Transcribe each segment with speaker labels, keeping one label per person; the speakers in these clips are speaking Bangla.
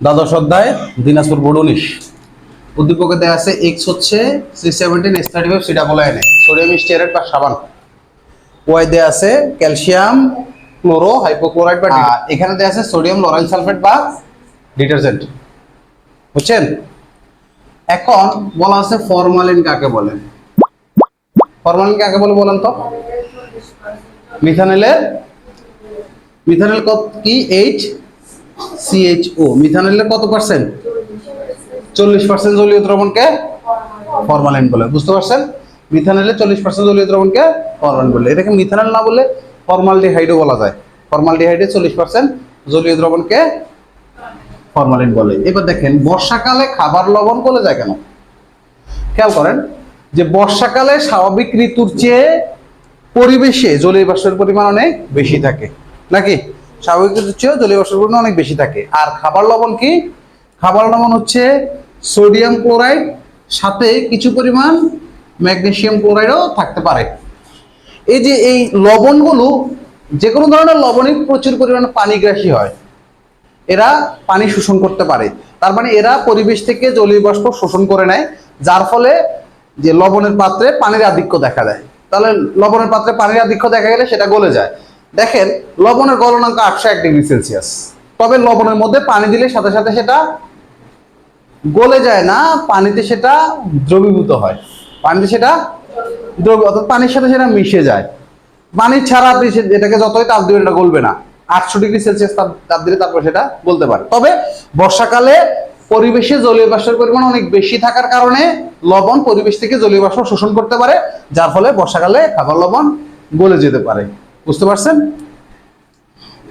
Speaker 1: দ্বাদশ অধ্যায় দিনাজপুর বোর্ড উনিশ। উদ্দীপকে দেওয়া আছে এক্স হচ্ছে C seventeen S thirty five C double N sodium stearate বা সাবান। ওয়াই দেওয়া আছে ক্যালসিয়াম ক্লোরো হাইপোক্লোরাইড বা এখানে দেওয়া আছে সোডিয়াম লরাইল সালফেট বা ডিটারজেন্ট। বুঝছেন? এখন বলা আছে ফরমালিন কাকে বলে? ফরমালিন কাকে বলে বলেন তো? মিথানেলের? মিথানেল কত কি? এইচ সিএইচও মিথানেলের কত পার্সেন্ট চল্লিশ পার্সেন্ট জলীয় দ্রবণকে ফরমালিন বলে, বুঝতে পারছেন? মিথানেলের চল্লিশ পার্সেন্ট জলীয় দ্রবণকে ফরমালিন বলে। এটাকে মিথানেল না বলে ফর্মালডিহাইডও বলা যায়। ফর্মালডিহাইডে চল্লিশ পার্সেন্ট জলীয় দ্রবণকে ফরমালিন বলে। এবার দেখেন, বর্ষাকালে খাবার লবণ গলে যায় কেন? খেয়াল করেন, যে বর্ষাকালে স্বাভাবিক ঋতুর চেয়ে পরিবেশে জলীয় বাষ্পের পরিমাণ অনেক বেশি থাকে। নাকি? স্বাভাবিক চেয়েও জলীয় বাষ্পের পরিমাণ অনেক বেশি থাকে। আর খাবার লবণ কি? খাবার লবণ হচ্ছে সোডিয়াম ক্লোরাইড, সাথে কিছু পরিমাণ ম্যাগনেসিয়াম ক্লোরাইডও থাকতে পারে। এই যে এই লবণগুলো যে কোনো ধরনের লবণই প্রচুর পরিমাণে পানিগ্রাসী হয়। এরা পানি শোষণ করতে পারে। তার মানে এরা পরিবেশ থেকে জলীয় বাষ্প শোষণ করে নেয়, যার ফলে যে লবণের পাত্রে পানির আধিক্য দেখা দেয়। তাহলে লবণের পাত্রে পানির আধিক্য দেখা গেলে সেটা গলে যায়। দেখেন, লবণের গলনাঙ্ক আটশো এক ডিগ্রি সেলসিয়াস। তবে লবণের মধ্যে পানি দিলে সাথে সাথে সেটা গলে যায় না, পানিতে সেটা দ্রবীভূত হয়। পানিতে সেটা দ্রবী, অর্থাৎ পানির সাথে সেটা মিশে যায়। পানি ছাড়া আপনি এটাকে যতই তাপ দিবেন, এটা গলবে না। আটশো ডিগ্রি সেলসিয়াস তাপ তাপ দিলে তারপর সেটা গলতে পারে। তবে বর্ষাকালে পরিবেশে জলীয় বাষ্পের পরিমাণ অনেক বেশি থাকার কারণে লবণ পরিবেশ থেকে জলীয় বাষ্প শোষণ করতে পারে, যার ফলে বর্ষাকালে খাবার লবণ গলে যেতে পারে। বুঝতে পারছেন?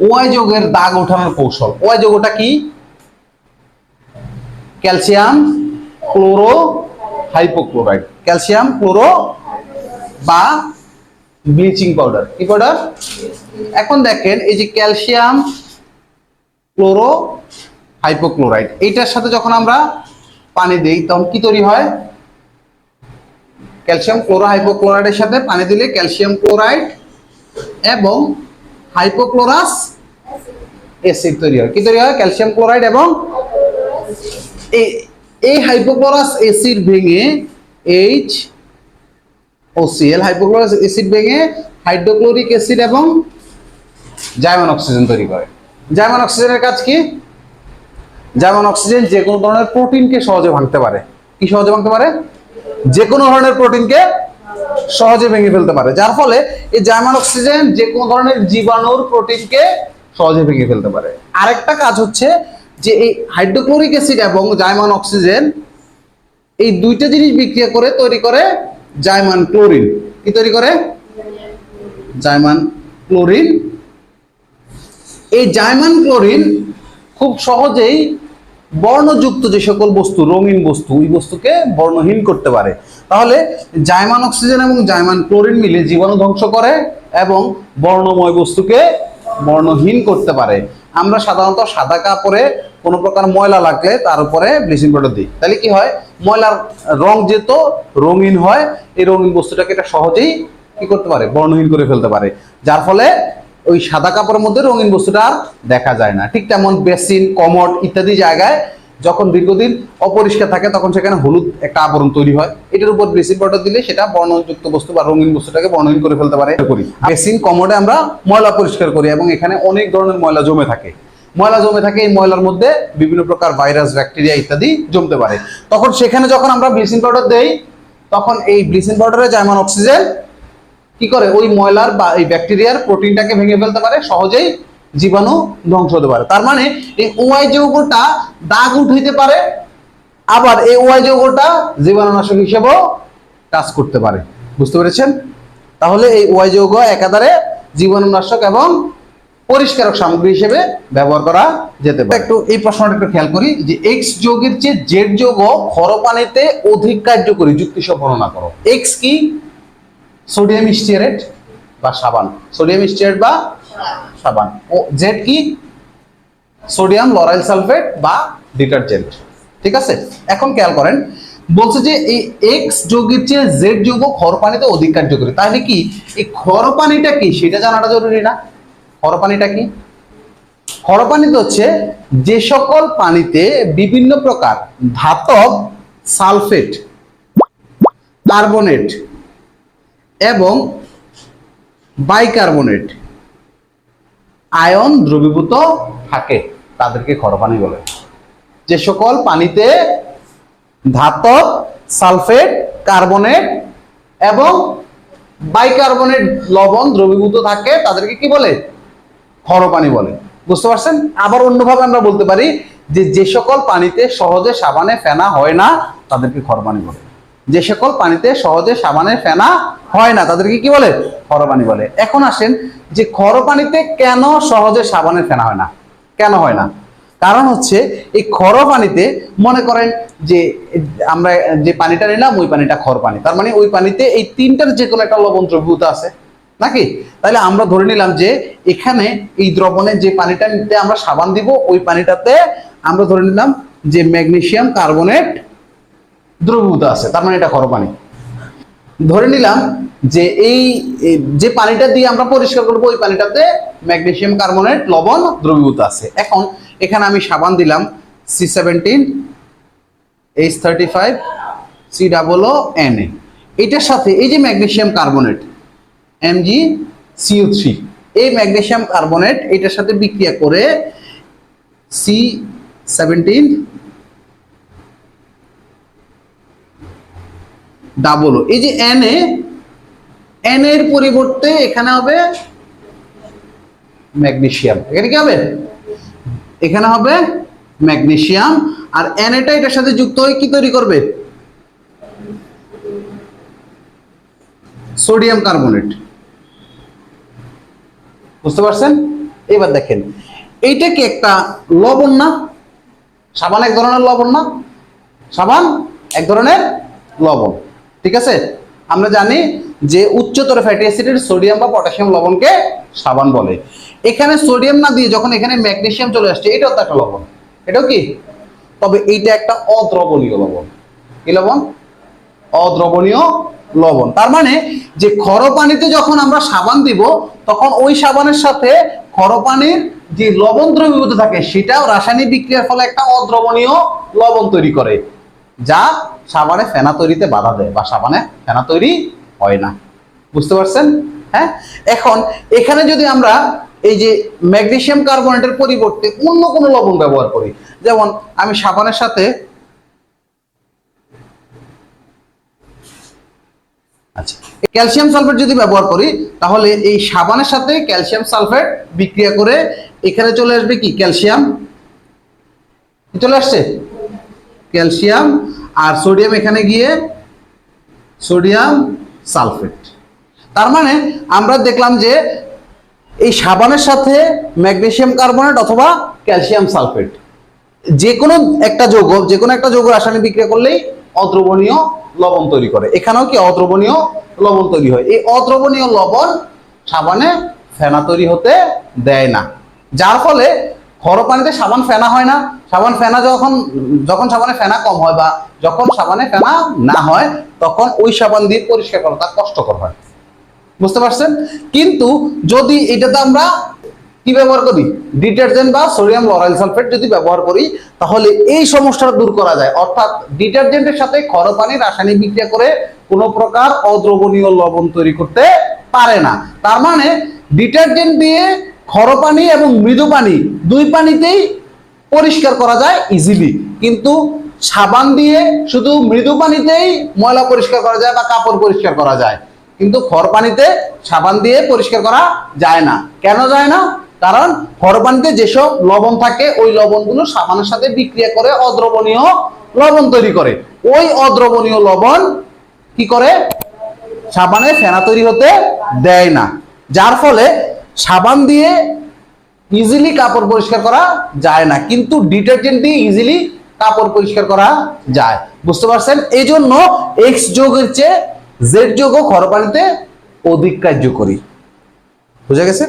Speaker 1: ওয়াই যোগের দাগ ওঠানোর কৌশল। ওয়াই যোগটা কি? Calcium chloro hypochloride. Calcium chloro বা ব্লিচিং পাউডার। কি পাউডার? এখন দেখেন, এই যে ক্যালসিয়াম ক্লোরো হাইপোক্লোরাইড, এইটার সাথে যখন আমরা পানি দিই, তখন কি তৈরি হয়? ক্যালসিয়াম ক্লোরো হাইপোক্লোরাইডের সাথে পানি দিলে ক্যালসিয়াম ক্লোরাইড এবং হাইপোক্লোরাস অ্যাসিড তৈরি হয়। কি তৈরি হয়? ক্যালসিয়াম ক্লোরাইড এবং এই হাইপোক্লোরাস অ্যাসিড ভেঙে H O C L hypochlorous acid ভেঙে হাইড্রোক্লোরিক অ্যাসিড এবং জাইমান অক্সিজেন তৈরি করে। জাইমান অক্সিজেনের কাজ কি? জাইমান অক্সিজেন যে কোনো ধরনের প্রোটিনকে সহজে ভাঙতে পারে। কি সহজে ভাঙতে পারে? যে কোনো ধরনের প্রোটিনকে সহজে ভেঙে ফেলতে পারে। যার ফলে এই জাইমান অক্সিজেন যে কোনো ধরনের জীবাণুর প্রোটিনকে সহজে ভেঙে ফেলতে পারে। আরেকটা কাজ হচ্ছে যে এই হাইড্রোক্লোরিক অ্যাসিড এবং জাইমান অক্সিজেন এই দুইটা জিনিস বিক্রিয়া করে তৈরি করে জাইমান ক্লোরিন। কি তৈরি করে? জাইমান ক্লোরিন। এই জাইমান ক্লোরিন খুব সহজেই বর্ণযুক্ত যে সকল বস্তু, রঙিন বস্তু, ওই বস্তুকে বর্ণহীন করতে পারে। তাহলে জায়মান অক্সিজেন এবং জায়মান ক্লোরিন মিলে জীবাণু ধ্বংস করে এবং বর্ণময় বস্তুকে বর্ণহীন করতে পারে। আমরা সাধারণত সাদা কাপড়ে কোনো প্রকার ময়লা লাগলে তার উপরে ব্লিচিং পাউডার দিই। তাহলে কি হয়? ময়লার রং যেহেতু রঙিন হয়, এই রঙিন বস্তুটাকে এটা সহজেই কি করতে পারে? বর্ণহীন করে ফেলতে পারে। যার ফলে ওই সাদা কাপড়ের মধ্যে রঙিন বস্তুটা দেখা যায় না। ঠিক তেমন বেসিন কমট ইত্যাদি জায়গায় যখন দীর্ঘদিন অপরিষ্কার থাকে তখন সেখানে হলুদ একটা আবরণ তৈরি হয়। এটার উপর ব্লিচিং পাউডার দিলে সেটা বর্ণযুক্ত বস্তু বা রঙিন বস্তুটাকে বর্ণহীন করে ফেলতে পারে। করি। বেসিন কমোডে আমরা ময়লা পরিষ্কার করি এবং এখানে অনেক ধরনের ময়লা জমে থাকে। ময়লা জমে থাকে এই ময়লার মধ্যে বিভিন্ন প্রকার ভাইরাস ব্যাকটেরিয়া ইত্যাদি জমতে পারে। তখন সেখানে যখন আমরা ব্লিচিং পাউডার দেই তখন এই ব্লিচিং পাউডারে যেমন অক্সিজেন কি করে? ওই ময়লার বা এই ব্যাকটেরিয়ার প্রোটিনটাকে ভেঙে ফেলতে পারে। সহজেই জীবাণু ধ্বংস হতে পারে। তার মানে এই ওয়াই যৌগটা দাগ উঠাইতে পারে, আবার এই ওয়াই যৌগটা জীবাণুনাশক হিসেবেও কাজ করতে পারে। বুঝতে পেরেছেন? তাহলে এই ওয়াই যৌগ একাধারে জীবাণুনাশক এবং পরিষ্কারক সামগ্রী হিসেবে ব্যবহার করা যেতে পারে। একটু এই প্রশ্নটা একটু খেয়াল করি যে এক্স যৌগের চেয়ে জেড যৌগ খরপানিতে অধিক কার্যকরী যুক্তি সহ বর্ণনা করো। এক্স কি? সোডিয়াম স্টিয়ারেট বা সাবান। সোডিয়াম স্টিয়ারেট বা সাবান। ও জেড কি সোডিয়াম, লরাইল সালফেট বা ডিটারজেন্ট। ঠিক আছে? এখন খেয়াল করেন, বলছে যে এই এক্স যৌগের চেয়ে জেড যৌগ খর পানিতে অধিক কার্যকরী। তাহলে কি এই খর পানিটা কি? সেটা জানাটা জরুরি না। খর পানিটা কি? ক্ষার পানিতে হচ্ছে যে সকল পানিতে বিভিন্ন প্রকার ধাতব সালফেট, কার্বনেট এবং বাইকার্বনেট আয়ন দ্রবীভূত থাকে, তাদেরকে ক্ষার পানি বলে। যে সকল পানিতে ধাতব সালফেট, কার্বনেট এবং বাইকার্বনেট লবণ দ্রবীভূত থাকে, তাদেরকে কি বলে? ক্ষার পানি বলে। বুঝতে পারছেন? আবার অন্যভাবে আমরা বলতে পারি যে যে সকল পানিতে সহজে সাবানে ফেনা হয় না, তাদেরকে ক্ষার পানি বলে। যে সকল পানিতে সহজে সাবানের ফেনা হয় না, তাদেরকে কি বলে? ক্ষার পানি বলে। এখন আসেন যে ক্ষার পানিতে কেন সহজে সাবানের ফেনা হয় না? কেন হয় না? কারণ হচ্ছে এই খর পানিতে মনে করেন যে আমরা যে পানিটা নিলাম, ওই পানিটা খর পানি তার মানে ওই পানিতে এই তিনটার যে কোনো একটা লবণ দ্রবীভূত আছে, নাকি? তাহলে আমরা ধরে নিলাম যে এখানে এই দ্রবণে যে পানিটা নিতে আমরা সাবান দিব, ওই পানিটাতে আমরা ধরে নিলাম যে ম্যাগনেশিয়াম কার্বনেট দ্রবীভূত আছে, তার মানে এটা খর পানি। ধরে নিলাম যে এই যে পানিটা দিয়ে আমরা পরিষ্কার করব, ওই পানিটাতে ম্যাগনেশিয়াম কার্বনেট লবণ দ্রবীভূত আছে। এখন এখানে আমি সাবান দিলাম C seventeen H thirty five C double O N A এটার সাথে এই যে magnesium carbonate M G C O three এই ম্যাগনেশিয়াম কার্বনেট এটার সাথে বিক্রিয়া করে সি সেভেন্টিন ডাবল এই যে এন এ এন এর পরিবর্তে এখানে হবে ম্যাগনেশিয়াম এখানে কি হবে? এখানে হবে ম্যাগনেসিয়াম আর এন এটা এটার সাথে যুক্ত হয়ে কি তৈরি করবে? সোডিয়াম কার্বনেট বুঝতে পারছেন? এবার দেখেন, এইটা কি একটা লবণ না? সাবান এক ধরনের লবণ না? সাবান এক ধরনের লবণ। ঠিক আছে? আমরা জানি যে উচ্চতর ফ্যাটি অ্যাসিডের সোডিয়াম বা পটাশিয়াম লবণকে সাবান বলে। এখানে সোডিয়াম না দিয়ে যখন এখানে ম্যাগনেশিয়াম চলে আসছে, এটাও তো একটা লবণ। এটাও কি? তবে এইটা একটা অদ্রবণীয় লবণ। কি লবণ? অদ্রবণীয় লবণ। তার মানে যে খর পানিতে যখন আমরা সাবান দিব, তখন ওই সাবানের সাথে খর পানির যে লবণ দ্রবীভূত থাকে, সেটাও রাসায়নিক বিক্রিয়ার ফলে একটা অদ্রবণীয় লবণ তৈরি করে। যা সাবানে ফেনা তৈরিতে বাধা দেয় বা সাবানে ফেনা তৈরি হয় না। বুঝতে পারছেন? হ্যাঁ? এখন এখানে যদি আমরা এই যে ম্যাগনেসিয়াম কার্বনেটের পরিবর্তে অন্য কোনো লবণ ব্যবহার করি, যেমন আমি সাবানের সাথে আচ্ছা ক্যালসিয়াম সালফেট যদি ব্যবহার করি, তাহলে এই সাবানের সাথে ক্যালসিয়াম সালফেট বিক্রিয়া করে এখানে চলে আসবে কি? ক্যালসিয়াম। চলে আসছে? ক্যালসিয়াম আর সোডিয়াম এখানে গিয়ে সোডিয়াম সালফেট। তার মানে আমরা দেখলাম যে এই সাবানের সাথে ম্যাগনেসিয়াম কার্বনেট অথবা ক্যালসিয়াম সালফেট। যে কোনো একটা যৌগ যে কোনো একটা যৌগ রাসায়নিক বিক্রিয়া করলেই অদ্রবণীয় লবণ তৈরি করে। এখানেও কি অদ্রবণীয় লবণ তৈরি হয়? এই অদ্রবণীয় লবণ সাবানে ফেনা তৈরি হতে দেয় না। যার ফলে খর পানিতে সাবান ফেনা হয় না। সাবান ফেনা যখন যখন সাবানে ফেনা কম হয় বা যখন সাবানে ফেনা না হয়, তখন ওই সাবান দিয়ে পরিষ্কার করা তার কষ্টকর হয়। বুঝতে পারছেন? কিন্তু যদি এটাতে আমরা কি ব্যবহার করি? ডিটারজেন্ট বা সোডিয়াম লরাইল সালফেট যদি ব্যবহার করি, তাহলে এই সমস্যাটা দূর করা যায়। অর্থাৎ ডিটারজেন্টের সাথে খর পানি রাসায়নিক বিক্রিয়া করে কোনো প্রকার অদ্রবণীয় লবণ তৈরি করতে পারে না। তার মানে ডিটারজেন্ট দিয়ে খর পানি এবং মৃদু পানি, দুই পানিতেই পরিষ্কার করা যায় ইজিলি কিন্তু সাবান দিয়ে শুধু মৃদু পানিতেই ময়লা পরিষ্কার করা যায় বা কাপড় পরিষ্কার করা যায়। কিন্তু খড় পানিতে সাবান দিয়ে পরিষ্কার করা যায় না। কেন যায় না? কারণ খড় পানিতে যেসব লবণ থাকে, ওই লবণগুলো সাবানের সাথে বিক্রিয়া করে অদ্রবণীয় লবণ তৈরি করে। ওই অদ্রবণীয় লবণ কি করে? সাবানে ফেনা তৈরি হতে দেয় না। যার ফলে সাবান দিয়ে ইজিলি কাপড় পরিষ্কার করা যায় না, কিন্তু ডিটারজেন্ট দিয়ে ইজিলি কাপড় পরিষ্কার করা যায়। বুঝতে পারছেন? এই জন্য এক্স যোগের চেয়ে জেড যোগও খরপানিতে অধিক কার্যকরী। বুঝা গেছে?